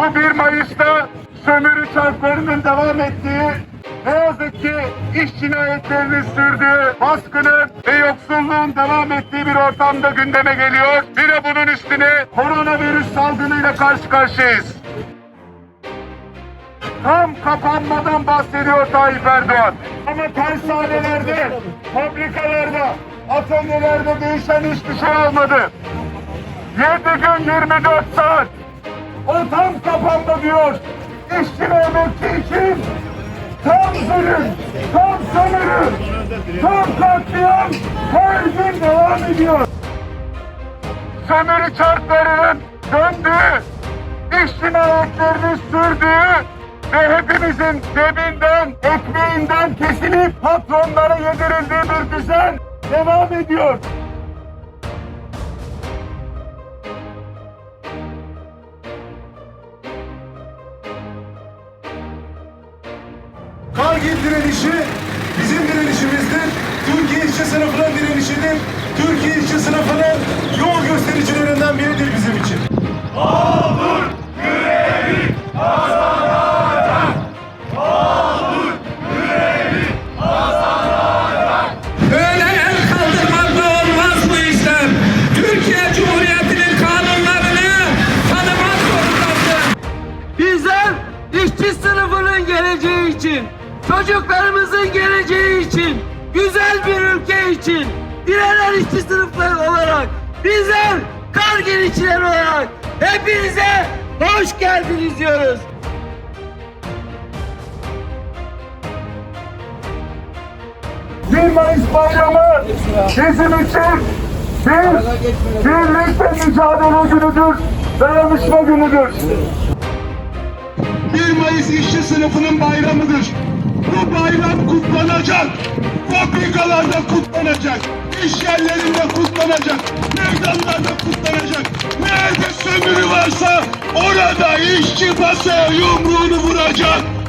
Bu 1 Mayıs'ta sömürü çarklarının devam ettiği, ne yazık ki iş cinayetlerinin sürdüğü, baskının ve yoksulluğun devam ettiği bir ortamda gündeme geliyor. Bir de bunun üstüne koronavirüs salgınıyla karşı karşıyayız. Tam kapanmadan bahsediyor Tayyip Erdoğan. Ama tersanelerde, fabrikalarda, atölyelerde değişen hiçbir şey olmadı. 7 gün 24 saat. O tam kapanma diyor. İşçi ve emekçi için tam zulüm, tam sömürü, tam katliam her gün devam ediyor. Sömürü çarklarının döndüğü, iş cinayetlerinin sürdüğü ve hepimizin cebinden, ekmeğinden kesilip patronlara yedirildiği bir düzen devam ediyor. Kargil direnişi bizim direnişimizdir. Türkiye işçi sınıfının direnişidir. Türkiye işçi sınıfının yol göstericilerinden biridir bizim için. Böyle el kaldırmakla olmaz bu işler. Türkiye Cumhuriyeti'nin kanunlarını tanımak zorundasın. Bizler işçi sınıfının geleceği için, çocuklarımızın geleceği için, güzel bir ülke için, direnen işçi sınıfları olarak, bizler Kargil işçiler olarak hepinize hoş geldiniz diyoruz. 1 Mayıs bayramı bizim için bir birlik ve mücadele günüdür, dayanışma günüdür. 1 Mayıs işçi sınıfının bayramıdır. Bu bayram kutlanacak. Fabrikalarda kutlanacak. İş yerlerinde kutlanacak. Meydanlarda kutlanacak. Nerede sömürü varsa orada işçi basa yumruğunu vuracak.